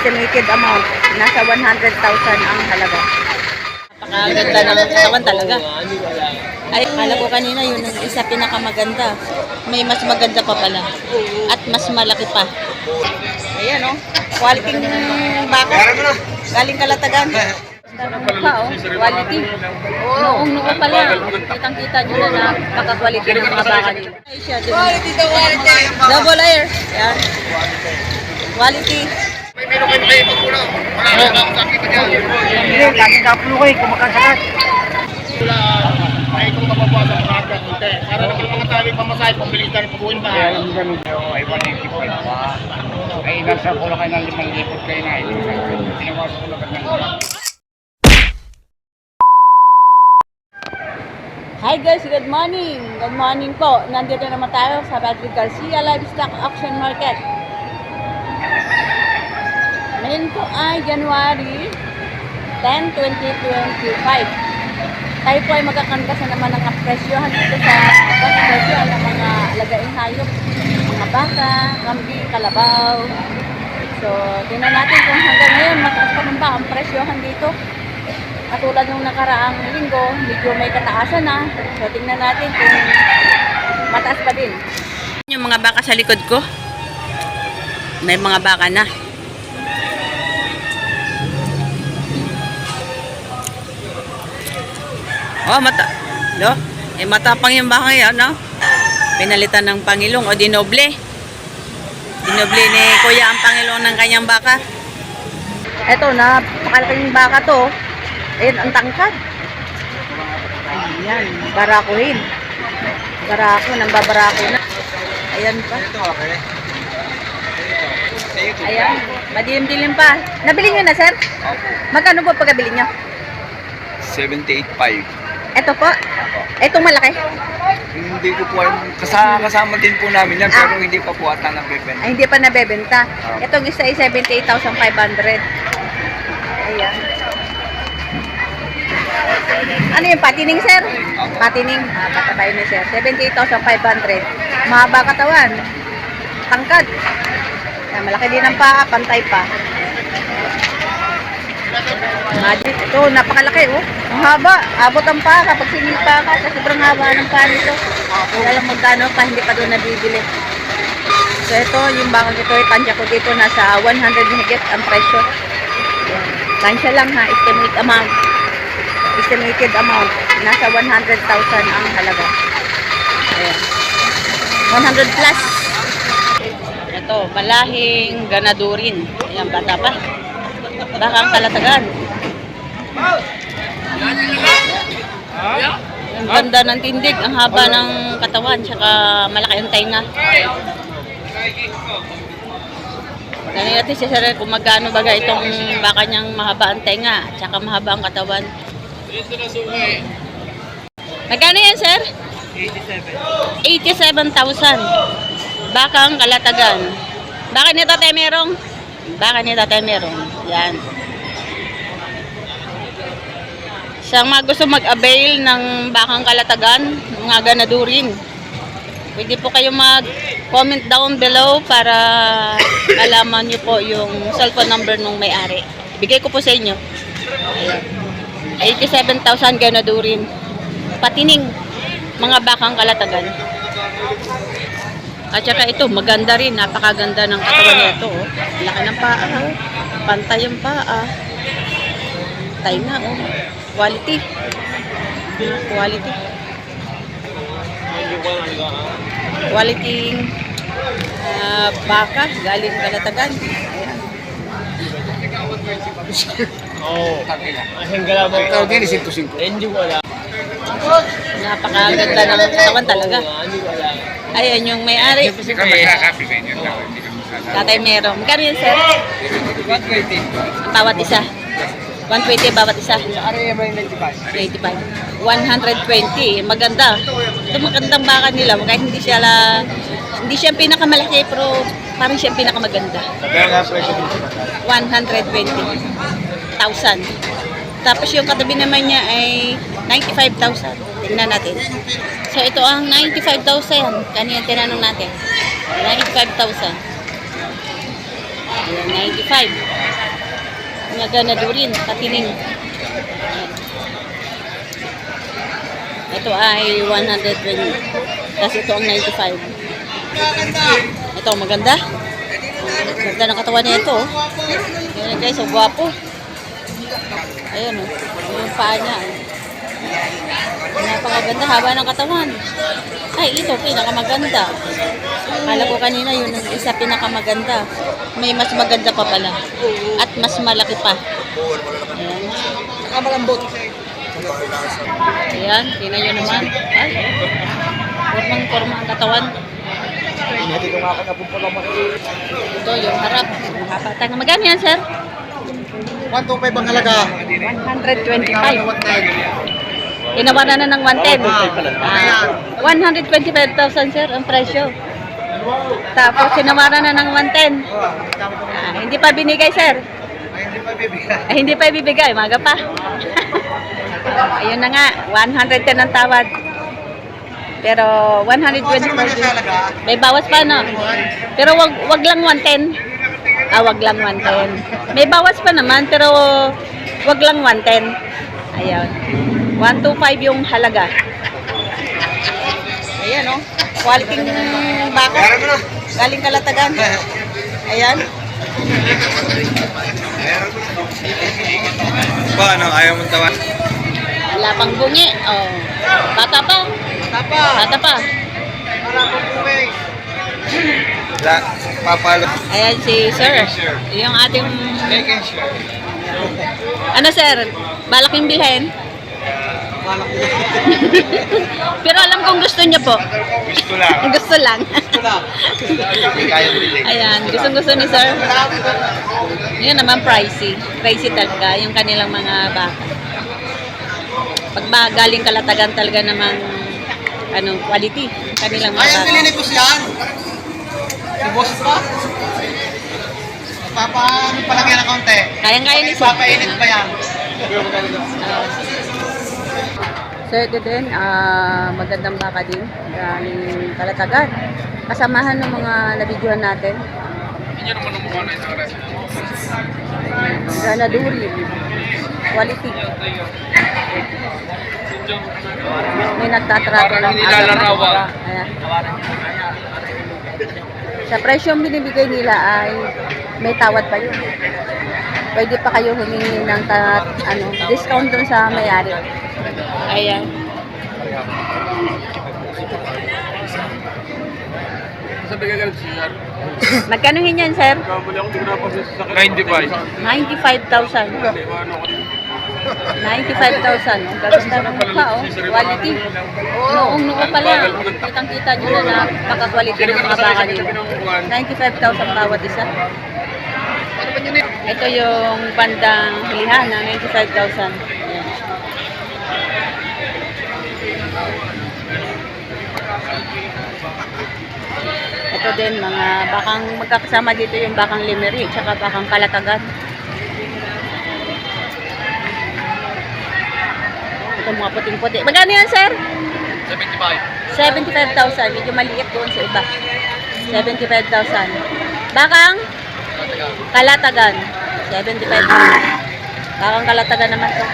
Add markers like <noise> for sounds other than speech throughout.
estimated amount. Nasa 100,000 ang halaga. Napakaganda ng katawan talaga. Ay, akala ko kanina yun ang isa pinakamaganda. May mas maganda pa pala. At mas malaki pa. Ayan oh. Quality ng baka. Galing kalatagan. Mukha oh. Quality. Noong noo pa lang. Kitang kita nyo na na pagka-quality ng mga baka din. Quality to quality. Double air. Yan. Quality. Hindi, lagi kapulo ko eh, kumakasakat. Ay, kung mababawasan ang mga konti. Para naman mga tali pamasahe, pambilitan, pabuhin ba? Kaya yung ganun yung ay 185 pa. Ay, nasa lang kayo ng 5,000 kayo na. Tinawas ko lang ng Hi guys, good morning. Good morning po. Nandito naman tayo sa Patrick Garcia Livestock Auction Market. Ngayon po ay January 10, 2025. Tayo po ay magkakanvas na naman ng presyohan dito sa presyohan ng mga alagaing hayop. Mga baka, kambing, kalabaw. So, tingnan natin kung hanggang ngayon mataas pa ba ang presyohan dito. Katulad nung nakaraang linggo, medyo may kataasan na. So, tingnan natin kung mataas pa din. Yung mga baka sa likod ko, may mga baka na. Oh, mata. No? Eh, matapang yung baka yan, no? Pinalitan ng Pangilong o dinoble. Dinoble ni Kuya ang Pangilong ng kanyang baka. Eto, napakalaking baka to. Ayan, ang tangkad. Ayan, barako rin. Barako, nang babarako na. Ayan pa. Ayan, madilim-dilim pa. Nabili nyo na, sir? Magkano po pagkabili nyo? 78.5. Eto po. Etong malaki. Hindi ko po. Kasama, kasama din po namin yan, pero hindi pa po ata nabibenta. Ay, hindi pa nabebenta. Etong isa ay 78,500. Ayan. Ano yung patining, sir? Patining. Ah, katabay ni sir. 78,500. Mahaba katawan. Tangkad. Ayan, malaki din ang paa. Pantay pa. Magic. Ito, napakalaki, oh. Ang haba. Abot ang paa kapag singil pa ka. Sa sobrang haba ng paa nito. Wala lang magkano pa, hindi pa doon nabibili. So ito, yung bakang ito, tansya ko dito, nasa 100 higit ang presyo. Tansya lang ha, estimate amount. Estimated amount, nasa 100,000 ang halaga. Ayan. 100 plus. Ito, malahing ganadurin. Ayan, bata pa. Bakang kalatagan. Ang ganda ng tindig, ang haba ng katawan, tsaka malaki ang tainga. Tanong natin si Sir kung magkano baga itong baka niyang mahaba ang tenga, tsaka mahaba ang katawan. Magkano yan, Sir? 87. 87,000. Baka ang kalatagan. Baka ni Tatay Merong? Baka ni Tatay Merong. Yan. Sa mga gusto mag-avail ng bakang kalatagan, mga ganadurin, pwede po kayo mag-comment down below para alaman nyo po yung cellphone number nung may-ari. Bigay ko po sa inyo. Ayan. 87,000 ganadurin. Patining, mga bakang kalatagan. At saka ito, maganda rin. Napakaganda ng katawan nito. Oh. Laki ng paa. Oh. Pantay yung paa. Tay na. Oh. Quality. Quality. Quality ah, baka galing kalatagan. Ayan. Oo. Ang gala mo. Ikaw din, 105. Hindi wala. Napakaganda ng katawan talaga. Ayan yung may-ari. Tatay Merong. Magkano yun, sir? 120. Ang bawat isa. 120 bawat isa. Ari ba yung 95? 85. 120. Maganda. Ito magandang baka nila. Kahit hindi siya la, hindi siya pinakamalaki pero parang siya pinakamaganda. Kaya nga presyo din. 120,000. Tapos yung katabi naman niya ay 95,000. Tingnan natin. So ito ang 95,000. Kanina tinanong natin. 95,000. Ayan, 95. Mga ganadurin, patining. Ito ay 120. Tapos ito ang 95. Ito, maganda. Ganda ng katawan niya ito. oh. Ayan guys, so gwapo. Ayan o. Oh. Yung paa niya. oh. Napakaganda, haba ng katawan. Ay, ito, pinakamaganda. Kala ko kanina yun ang isa pinakamaganda. May mas maganda pa pala. At mas malaki pa. Ayan. Nakamalambot. Ayan, tingnan nyo naman. Ay, formang forma ang katawan. Ito, yung harap. Mahapatang. Magkano yan, sir? 125 ang halaga. 125. Inawaran na ng 110. Ah, 125,000, sir, ang presyo. Tapos, sinawaran na ng 110. Ah, hindi pa binigay, sir. Ay, hindi pa ibibigay. Maga pa. <laughs> Ayun na nga. 110 ang tawad. Pero 125 May bawas pa no. Pero wag wag lang 110. Ah, wag lang 110. May bawas pa naman pero wag lang 110. Ayun. 125 yung halaga. Ayan oh. Quality ng baka. Galing kalatagan. Ayan. Paano? Ayaw mong tawan? Wala pang bungi. Oh. Bata pa. Tapa. Bata pa. Wala pong bumay. La, papalo. Ayan si sir. Yung ating... Ano sir? Balak yung bilhin? <laughs> Pero alam kong gusto niya po. Gusto lang. <laughs> gusto lang. Ayan, gustong gusto ni sir. Yun naman pricey. Pricey talaga yung kanilang mga baka. Pag ba galing kalatagan talaga namang anong quality kanilang mga baka. ko siyan. Si boss pa. Papa, ano pa lang yan ng konti. Kayang-kaya ni sir. Papainit pa yan. <laughs> So ito din, ah, magandang baka din. Galing kalatagan. Kasamahan ng mga nabidyohan natin. Ganaduri. Quality. May nagtatrato ng aga. Ayan. Sa presyong binibigay nila ay may tawad pa yun. Pwede pa kayo humingi ng ta- ano, discount dun sa may-ari. Ayan. Magkano yan, sir? 95. 95,000. 95,000. Ang gaganda ng mukha, oh. Quality. Noong noo pa lang. Kitang-kita nyo na napaka-quality ng mga baka nila. 95,000 bawat isa. Ito yung bandang hilihan na 95,000. Ito din, mga bakang magkakasama dito yung bakang limeri, tsaka bakang kalatagan. Ito mga puting-puti. Magkano yan, sir? 75. 75,000. Medyo maliit doon sa iba. 75,000. Bakang? Kalatagan. 75,000. Bakang kalatagan naman to.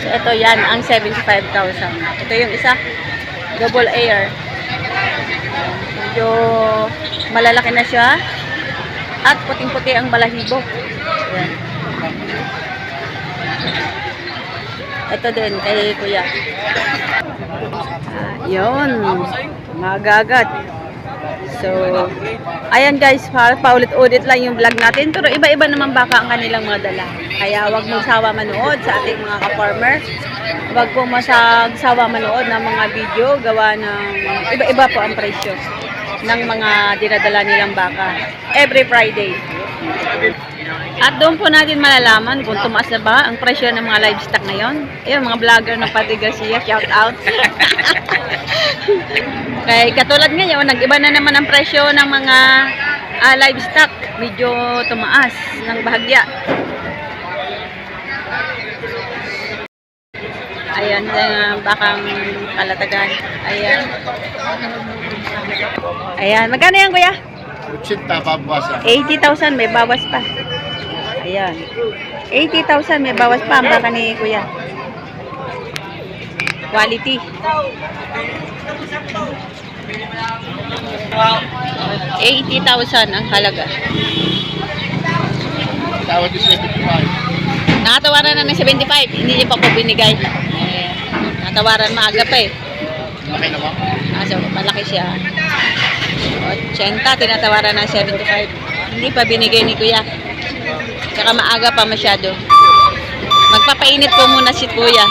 So, ito yan, ang 75,000. Ito yung isa. Double air. Medyo malalaki na siya. At puting-puti ang balahibo. Ito din kay Kuya. Yun. Magagat. So, ayan guys, paulit-ulit lang yung vlog natin. Pero iba-iba naman baka ang kanilang mga dala. Kaya wag mong sawa manood sa ating mga ka-farmer. Wag po masagsawa manood ng mga video gawa ng iba-iba po ang presyo ng mga dinadala nilang baka. Every Friday. At doon po natin malalaman kung tumaas na ba ang presyo ng mga livestock ngayon. Ayun, mga vlogger ng Pati Garcia, shout out. <laughs> Kaya katulad ngayon, nag-iba na naman ang presyo ng mga ah, livestock. Medyo tumaas ng bahagya. Ayan, uh, bakang kalatagan. Ayan. Ayan, magkano yan kuya? 80 babasa. 80,000 may bawas pa. Ayan. 80,000 may bawas pa ang baka ni Kuya. Quality. 80,000 ang halaga. Tawad yung 75. Nakatawaran na ng 75, hindi niyo pa po binigay. Eh, natawaran maaga pa eh. Laki naman. Kaso malaki siya. 80, tinatawaran ng 75. Hindi pa binigay ni Kuya. Tsaka maaga pa masyado. Magpapainit po muna si Kuya.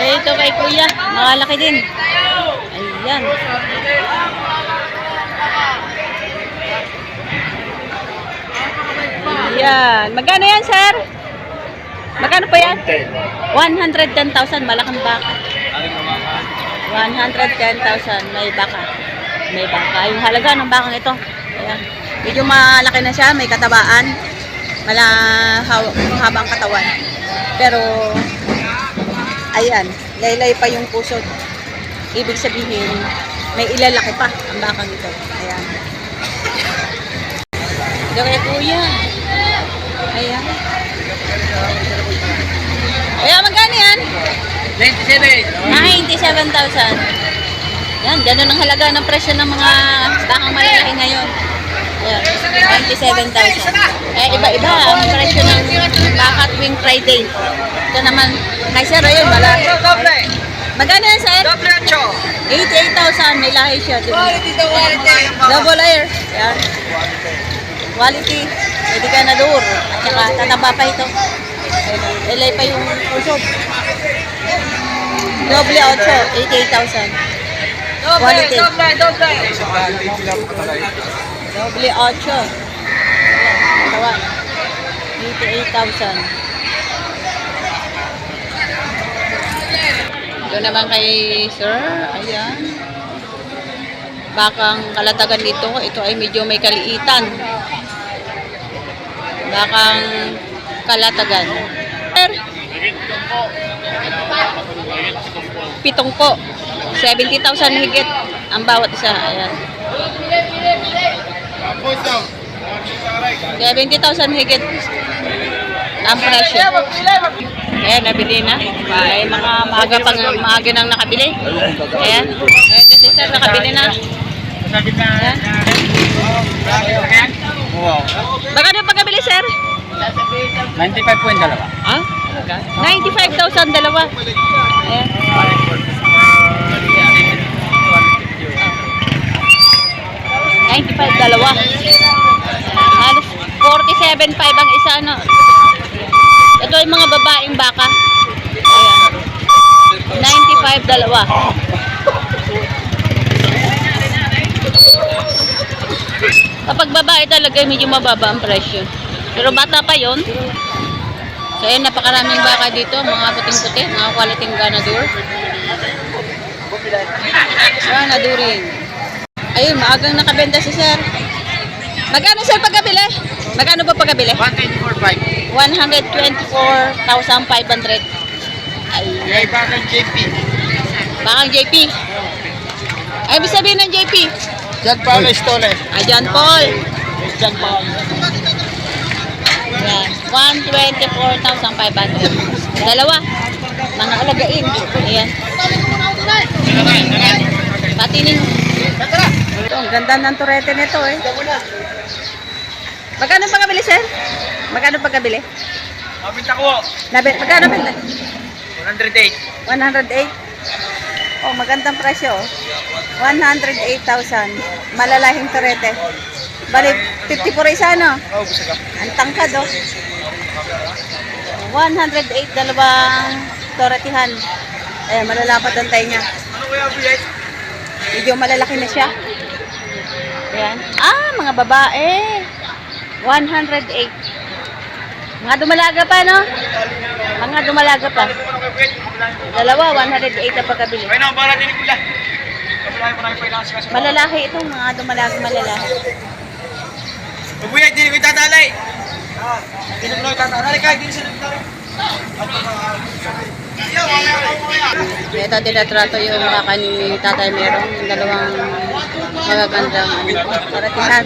eh, <laughs> ito kay Kuya, makalaki din. Ayan. Ayan. Magkano yan, sir? Magkano po yan? 110,000. Malaking baka. 110,000 may baka. May baka. Yung halaga ng bakang ito. Ayan. Medyo malaki na siya, may katabaan. Mala haw- habang katawan. Pero ayan, laylay pa yung puso. Ibig sabihin, may ilalaki pa ang bakang ito. Ayan. Ito kay kuya. Ayan, magkano yan? 97,000. Yan, ganun ang halaga ng presyo ng mga bakang malalaki ngayon. Ayan, 97,000. Eh, iba-iba ang presyo ng baka tuwing Friday. Ito naman, kay Sir, ayun, malaki. Magkano yan, Sir? 88,000, may lahi siya. Diba? Double air. Yan. Quality. Pwede ka na door. At saka, tataba pa ito. Ilay pa yung usok. Doble 8, 88,000. Quality. Doble 8. Tawa. 88,000. Ito naman kay sir. Ayan. Bakang kalatagan dito. Ito ay medyo may kaliitan. Bakang kalatagan. Sir, pitong po. 70,000 higit ang bawat isa. Ayan. Tapos daw. 70,000 higit ang presyo. Ayan, nabili na. Ay, mga maaga pang maaga nang nakabili. Ayan. Ito si sir, nakabili na. Ayan. Baka ano pagkabili, sir? 95 po yung dalawa. Ah? 95,000 dalawa. Ayan. Ah. 95 dalawa. Halos 47.5 ang isa ano. Ito ay mga babaeng baka. Ayan. 95 dalawa. Kapag babae talaga medyo mababa ang presyo. Pero bata pa yon. So ayun, napakaraming baka dito, mga puting-puti, mga quality ganador. Ganaduring. Ayun, maagang nakabenta si sir. Magkano sir pagkabili? Magkano ba pagkabili? 124.5. 124,500. Ay, May bakang JP. bakang JP. Ay, ibig sabihin ng JP. John Paul Estole. Ay, John Paul. John Paul. Yan, 124,500. Dalawa. Mga alagain. Ayan. Pati ninyo. Ito, ang ganda ng turete nito eh. Magkano pagkabili, sir? Magkano pagkabili? Mabinta ko. Nabi, magkano benta? 108. 108? Oh, magandang presyo. oh. 108,000. Malalahing turete. Bali, 50 por isa, no? Oh, gusto ka. Ang tangkad, oh. 108 dalawang toretihan. Ayan, malalapad ang tayo niya. Ano? Medyo malalaki na siya. Ayan. Ah, mga babae. 108. Mga dumalaga pa, no? Mga dumalaga pa. Dalawa, 108 ang pagkabili. Ay, no, para din ko na. Malalaki ito, mga dumalaga malalaki. Mabuya, hindi ko itatalay. Hindi ko itatalay. Kahit hindi sila itatalay. Ito, tinatrato yung baka ni Tatay Merong, yung dalawang magagandang ano, paratihan.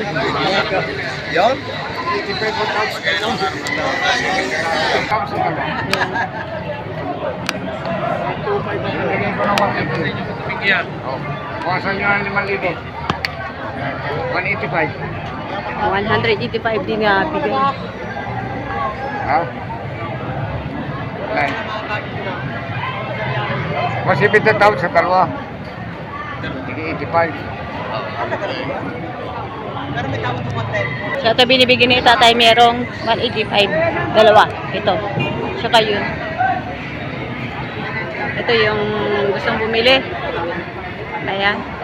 Yon? Nilagay ko ng 150. Yan. Oh. Kuwasan nyo ang 5,000. 185. 185 din nga bigay. Ha? Nine. Mas 50,000 sa dalawa. Sige, 85. So ito binibigyan ni tatay merong 185. Dalawa. Ito. Tsaka yun. Ito yung gustong bumili. Ayan.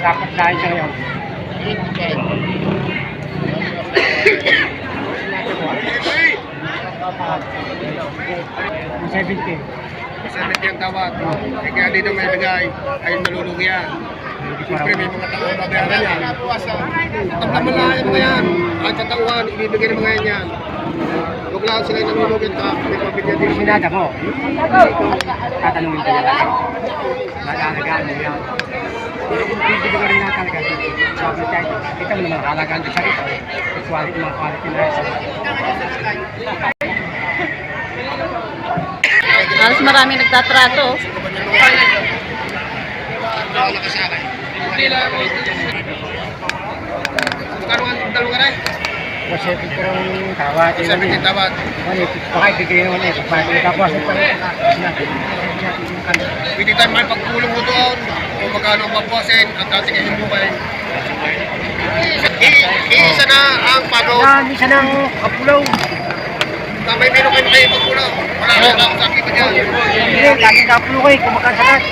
Dapat dahil sa ngayon. Yung 70. Sabi ang tawad. Eh, Kaya dito may bigay. Ayun malulugi yan. Siyempre may mga tao na bayaran yan. Tamtaman lang yung mga yan. Kahit sa tauhan, ibibigay ng mga yan yan. Huwag lang sila nanunugin ka. Yung sinada mo, tatanungin ka nila. Mag-aalagaan mo yan. Hindi ka rin nakalaga dito, sabi mo tayo, kita mo naman halagaan ka rito. Quality mga quality na rin sa Halos marami nagtatrato. Hindi lang ako. Karuan, dalawa ka na eh. 170 raw yung tawad. 170 tawad. Baka ibigay naman eh. Tapos, pwede tayo may pagkulong ko doon kung magkano ang pabuasin at dati kayo buhay. Iisa na ang pagod. Iisa na ang kapulaw. Tamay meron kayo kayo pagkulaw. Wala na ako sa akin niya. Hindi, laging kapulaw kayo. Kumakan sa kat.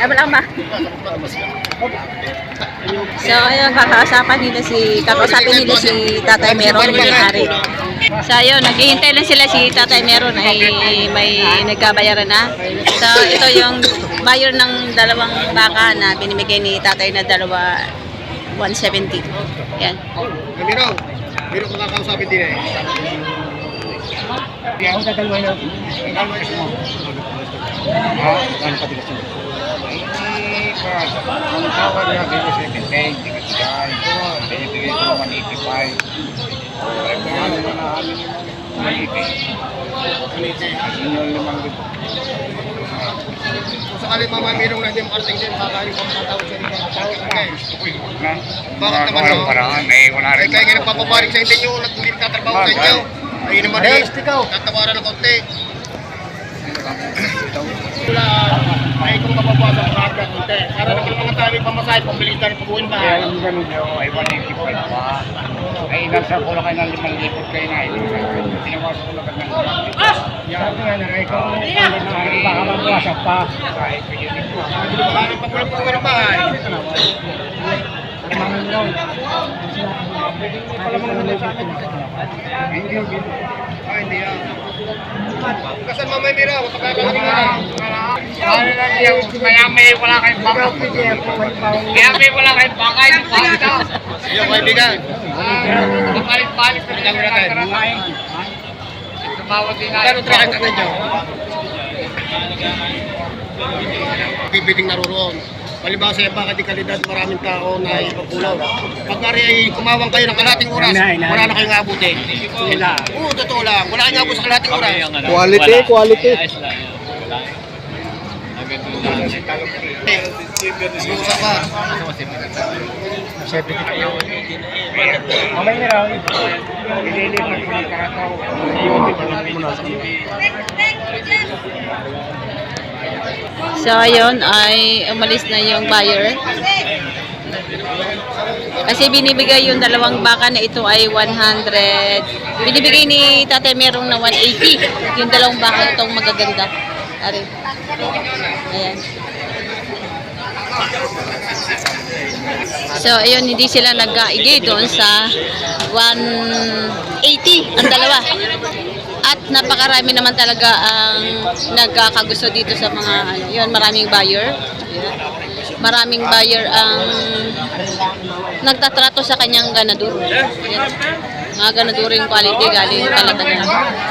Ay, wala ma. Mas. So, ayun, kakausapan nila si, kakausapin nila si Tatay Meron, may-ari. So, ayun, naghihintay lang sila si Tatay Meron ay may nagkabayaran na. So, ito yung buyer ng dalawang baka na binibigay ni Tatay na dalawa 170. Yan. Meron, meron kakausapin din eh. Ako sa dalawa na. Ang dalawa ah, na siya. Ah, ang patigas na. 85. Ang tawag na dito 70, hindi ka sigay ko. Binibigay ko ng 185. Ay, mga ano na namin yung 180. Ang inyo limang dito. Kung sakali mama, mayroong nandiyan parting din, kakain ko mga tao sa rin mga tao. Okay. Bakit naman no? Paraan, eh, wala rin. Kaya nga nagpapabarik sa inyo, hindi nagtatrabaho sa inyo. Ayun naman eh, tatawaran ng konti. Wala ay kung kapabawasan ng karga konti. Para naman mga tayo pamasahe, pambilitan, pag-uwin ba? Kaya yung ganun nyo ay 185 pa. Ay, nasa ko lang kayo ng 5,000 kayo na. Tinawas ko lang kayo ng 5,000. Sabi nga na kayo kung baka magwasak pa. Kahit ko yun ito. Parang pagkulang-pulang ng bahay. Hindi yung ganun. Ah, hindi ah. Kasan mamay mira, mapagkakalaki ka na. Ano lang yung kaya may wala kayong baka. Kaya may wala kayong baka. Yung baka. Yung kaibigan. Papalit-palit na natin? Tumawag din na. Kano try natin dyan? Bibiting naroon. Palibasa yung baka di kalidad, maraming tao na ipagkulaw. Pag nari ay kumawang kayo ng kalating oras, wala na kayong abutin. Sila. Oo, totoo lang. Wala kayong abot sa kalating oras. Quality, quality. Pa. Mamay na raw. Ililipat ko ng karataw. So, ayun, ay umalis na yung buyer. Kasi binibigay yung dalawang baka na ito ay 100. Binibigay ni Tatay Merong na 180. Yung dalawang baka itong magaganda. Ari. Ayan. So, ayun, hindi sila nag-aigay doon sa 180 ang dalawa. At napakarami naman talaga ang nagkakagusto dito sa mga, ano, yun, maraming buyer. Maraming buyer ang nagtatrato sa kanyang ganador. Ayan. Mga ganaduro yung quality galing kalatagan.